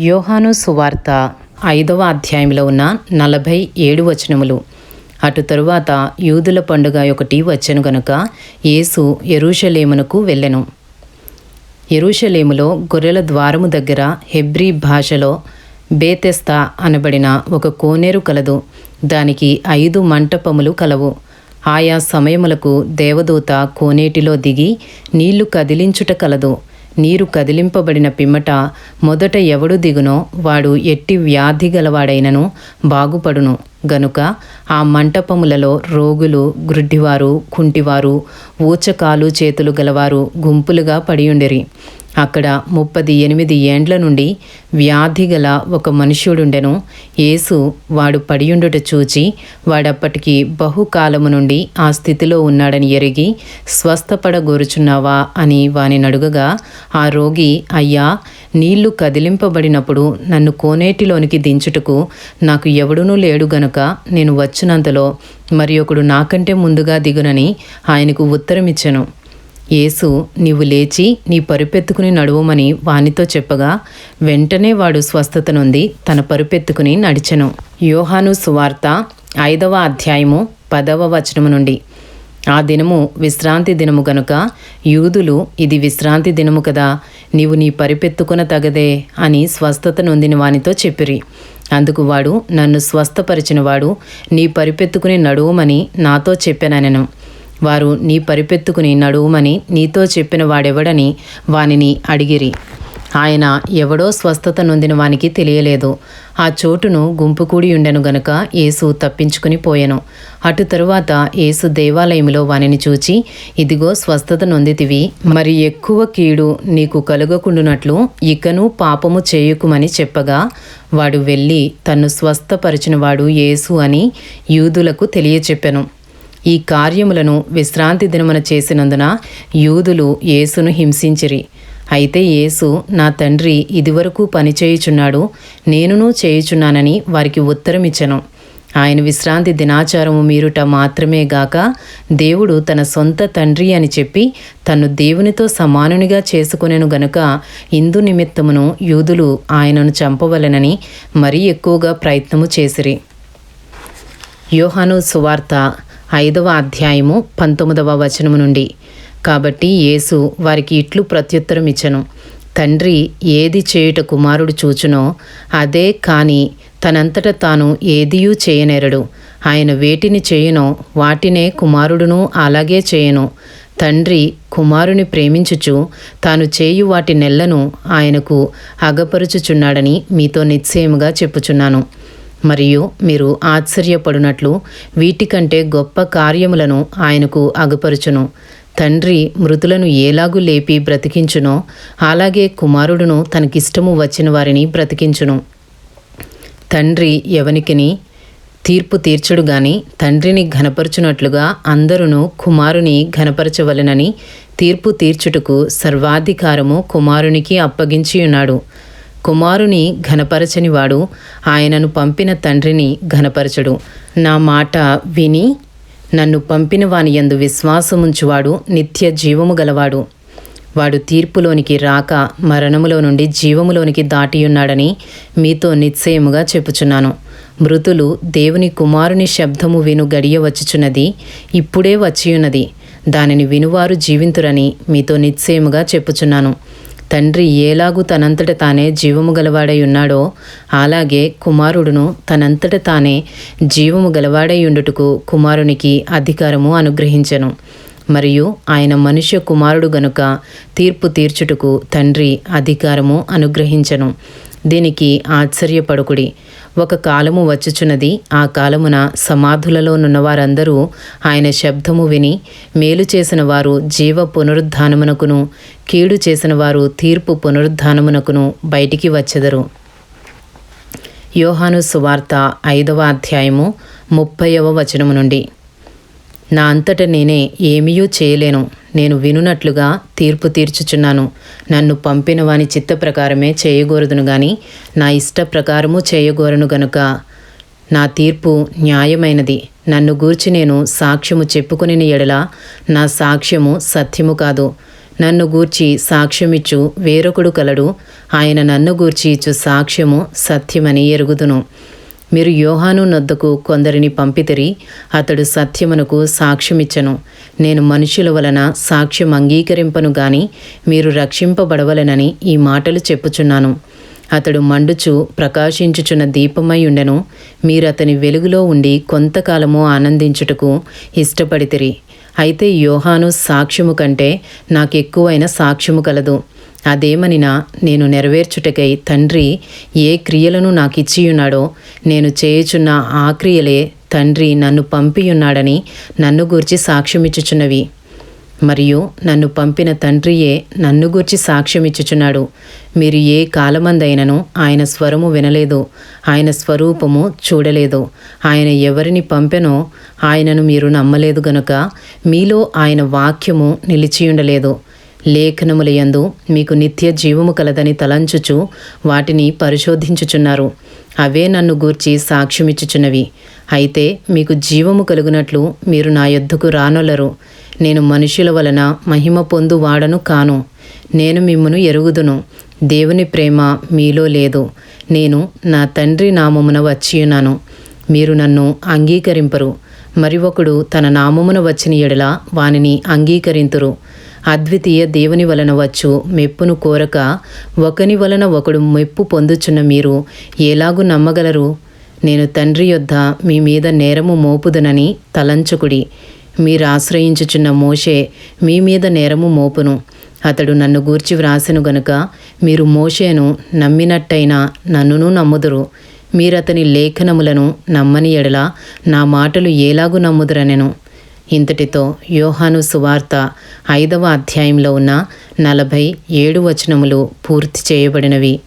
యోహాను సువార్త ఐదవ అధ్యాయంలో ఉన్న నలభై ఏడు వచనములు. అటు తరువాత యూదుల పండుగ ఒకటి వచ్చెను గనుక యేసు ఎరుషలేమునకు వెళ్ళెను. ఎరుషలేములో గొర్రెల ద్వారము దగ్గర హెబ్రీ భాషలో బేతెస్తా అనబడిన ఒక కోనేరు కలదు. దానికి ఐదు మంటపములు కలవు. ఆయా సమయములకు దేవదూత కోనేటిలో దిగి నీళ్ళు కదిలించుట కలదు. నీరు కదిలింపబడిన పిమ్మట మొదట ఎవడు దిగునో వాడు ఎట్టి వ్యాధి గలవాడైనను బాగుపడును. గనుక ఆ మంటపములలో రోగులు గ్రుడ్డివారు కుంటివారు ఊచకాలు చేతులు గలవారు గుంపులుగా పడియుండిరి. అక్కడ ముప్పది ఎనిమిది ఏండ్ల నుండి వ్యాధి గల ఒక మనుష్యుడుండెను. యేసు వాడు పడియుండుట చూచి వాడప్పటికి బహుకాలము నుండి ఆ స్థితిలో ఉన్నాడని ఎరిగి స్వస్థపడగోరుచున్నావా? అని వాని నడుగగా ఆ రోగి అయ్యా నీళ్ళు కదిలింపబడినప్పుడు నన్ను కోనేటిలోనికి దించుటకు నాకు ఎవడునూ లేడు గనుక నేను వచ్చినంతలో మరి ఒకడు నాకంటే ముందుగా దిగునని ఆయనకు ఉత్తరమిచ్చెను. యేసు నీవు లేచి నీ పరుపెత్తుకుని నడువమని వానితో చెప్పగా వెంటనే వాడు స్వస్థత నుండి తన పరుపెత్తుకుని నడిచెను. యోహాను సువార్త ఐదవ అధ్యాయము పదవ వచనము నుండి. ఆ దినము విశ్రాంతి దినము గనుక యూదులు ఇది విశ్రాంతి దినము కదా నీవు నీ పరిపెత్తుకున తగదే అని స్వస్థత నొందిన వానితో చెప్పిరి. అందుకు వాడు నన్ను స్వస్థపరిచినవాడు నీ పరిపెత్తుకుని నడువుమని నాతో చెప్పాననెను. వారు నీ పరిపెత్తుకుని నడువుమని నీతో చెప్పిన వాడెవడని వానిని అడిగిరి. ఆయన ఎవడో స్వస్థత నొందిన వానికి తెలియలేదు. ఆ చోటును గుంపుకూడి ఉండెను గనుక యేసు తప్పించుకుని పోయెను. అటు తరువాత యేసు దేవాలయంలో వానిని చూచి ఇదిగో స్వస్థత నొందితివి మరి ఎక్కువ కీడు నీకు కలుగకుండునట్లు ఇకను పాపము చేయుకుమని చెప్పగా వాడు వెళ్ళి తన్ను స్వస్థపరిచినవాడు యేసు అని యూదులకు తెలియచెప్పెను. ఈ కార్యములను విశ్రాంతి దినమున చేసినందున యూదులు యేసును హింసించిరి. అయితే యేసు నా తండ్రి ఇదివరకు పనిచేయుచున్నాడు నేనునూ చేయుచున్నానని వారికి ఉత్తరమిచ్చను. ఆయన విశ్రాంతి దినాచారము మీరుట మాత్రమే గాక దేవుడు తన సొంత తండ్రి అని చెప్పి తను దేవునితో సమానునిగా చేసుకునేను గనుక ఇందు నిమిత్తమును యూదులు ఆయనను చంపవలెనని మరీ ఎక్కువగా ప్రయత్నము చేసిరి. యోహాను సువార్త ఐదవ అధ్యాయము పంతొమ్మిదవ వచనము నుండి కాబట్టి యేసు వారికి ఇట్లు ప్రత్యుత్తరం ఇచ్చను. తండ్రి ఏది చేయుట కుమారుడు చూచునో అదే కాని తనంతట తాను ఏదియూ చేయనేరడు. ఆయన వేటిని చేయునో వాటినే కుమారుడును అలాగే చేయను. తండ్రి కుమారుని ప్రేమించుచు తాను చేయు వాటి నెల్లను ఆయనకు అగపరుచుచున్నాడని మీతో నిశ్చయముగా చెప్పుచున్నాను. మరియు మీరు ఆశ్చర్యపడునట్లు వీటికంటే గొప్ప కార్యములను ఆయనకు అగపరుచును. తండ్రి మృతులను ఏలాగు లేపి బ్రతికించునో అలాగే కుమారుడును తనకిష్టము వచ్చిన వారిని బ్రతికించును. తండ్రి ఎవనికిని తీర్పు తీర్చుడు గాని తండ్రిని ఘనపరచునట్లుగా అందరును కుమారుని ఘనపరచవలెనని తీర్పు తీర్చుటకు సర్వాధికారము కుమారునికి అప్పగించియున్నాడు. కుమారుని ఘనపరచనివాడు ఆయనను పంపిన తండ్రిని ఘనపరచడు. నా మాట విని నన్ను పంపిన వాని యందు విశ్వాసముంచువాడు నిత్య జీవము గలవాడు. వాడు తీర్పులోనికి రాక మరణములో నుండి జీవములోనికి దాటియున్నాడని మీతో నిశ్చయముగా చెప్పుచున్నాను. మృతులు దేవుని కుమారుని శబ్దము విను గడియ వచ్చుచున్నది ఇప్పుడే వచ్చియున్నది. దానిని వినువారు జీవింతురని మీతో నిశ్చయముగా చెప్పుచున్నాను. తండ్రి ఏలాగు తనంతట తానే జీవము గలవాడై ఉన్నాడో అలాగే కుమారుడును తనంతట తానే జీవము గలవాడై ఉండుటకు కుమారునికి అధికారము అనుగ్రహించను. మరియు ఆయన మనుష్య కుమారుడు గనుక తీర్పు తీర్చుటకు తండ్రి అధికారము అనుగ్రహించను. దీనికి ఆశ్చర్యపడుకుడి. ఒక కాలము వచ్చుచున్నది. ఆ కాలమున సమాధులలోనున్న వారందరూ ఆయన శబ్దము విని మేలు చేసిన వారు జీవ పునరుద్ధానమునకును కీడు చేసిన వారు తీర్పు పునరుద్ధానమునకును బయటికి వచ్చెదరు. యోహాను సువార్త ఐదవ అధ్యాయము ముప్పైవ వచనము నుండి నా అంతట నేనే ఏమీయూ చేయలేను. నేను వినునట్లుగా తీర్పు తీర్చుచున్నాను. నన్ను పంపిన వాని చిత్త ప్రకారమే చేయగోరదును గాని నా ఇష్ట ప్రకారము చేయగోరను గనుక. నా తీర్పు న్యాయమైనది. నన్ను గూర్చి నేను సాక్ష్యము చెప్పుకుని ఎడల నా సాక్ష్యము సత్యము కాదు. నన్ను గూర్చి సాక్ష్యమిచ్చు వేరొకడు కలడు. ఆయన నన్ను గూర్చి ఇచ్చు సాక్ష్యము సత్యమని ఎరుగుదును. మీరు యోహాను నొద్దకు కొందరిని పంపితిరి అతడు సత్యమునకు సాక్ష్యమిచ్చను. నేను మనుషుల వలన సాక్ష్యం అంగీకరింపను గాని మీరు రక్షింపబడవలెనని ఈ మాటలు చెప్పుచున్నాను. అతడు మండుచు ప్రకాశించుచున్న దీపమై ఉండెను. మీరు అతని వెలుగులో ఉండి కొంతకాలము ఆనందించుటకు ఇష్టపడితిరి. అయితే యోహాను సాక్ష్యము కంటే నాకెక్కువైన సాక్ష్యము కలదు. అదేమనినా నేను నెరవేర్చుటకై తండ్రి ఏ క్రియలను నాకు ఇచ్చియున్నాడో నేను చేయుచున్న ఆ క్రియలే తండ్రి నన్ను పంపియున్నాడని నన్ను గూర్చి సాక్ష్యమిచ్చుచున్నవి. మరియు నన్ను పంపిన తండ్రియే నన్ను గూర్చి సాక్ష్యమిచ్చుచున్నాడు. మీరు ఏ కాలమందైనను ఆయన స్వరము వినలేదు ఆయన స్వరూపము చూడలేదు. ఆయన ఎవరిని పంపెనో ఆయనను మీరు నమ్మలేదు గనుక మీలో ఆయన వాక్యము నిలిచియుండలేదు. లేఖనములయందు మీకు నిత్య జీవము కలదని తలంచుచు వాటిని పరిశోధించుచున్నారు. అవే నన్ను గూర్చి సాక్ష్యమిచ్చుచున్నవి. అయితే మీకు జీవము కలుగునట్లు మీరు నా యొద్దకు రానొలరు నేను మనుషుల వలన మహిమ పొందు వాడను కాను. నేను మిమ్మను ఎరుగుదును. దేవుని ప్రేమ మీలో లేదు. నేను నా తండ్రి నామమున వచ్చియున్నాను. మీరు నన్ను అంగీకరింపరు. మరి ఒకడు తన నామమున వచ్చిన ఎడల వానిని అంగీకరింతురు. అద్వితీయ దేవుని వలన వచ్చు. మెప్పును కోరక ఒకని వలన ఒకడు మెప్పు పొందుచున్న మీరు ఎలాగు నమ్మగలరు? నేను తండ్రి యొద్ద మీ మీద నేరము మోపుదునని తలంచుకుడి. మీరు ఆశ్రయించుచున్న మోషే మీ మీద నేరము మోపును. అతడు నన్ను గూర్చి వ్రాసెను గనుక మీరు మోషేను నమ్మినట్టయినా నన్నును నమ్ముదురు. మీరతని లేఖనములను నమ్మని ఎడల నా మాటలు ఏలాగు నమ్ముదురనెను? ఇంతటితో యోహాను సువార్త ఐదవ అధ్యాయంలో ఉన్న నలభై ఏడు వచనములు పూర్తి చేయబడినవి.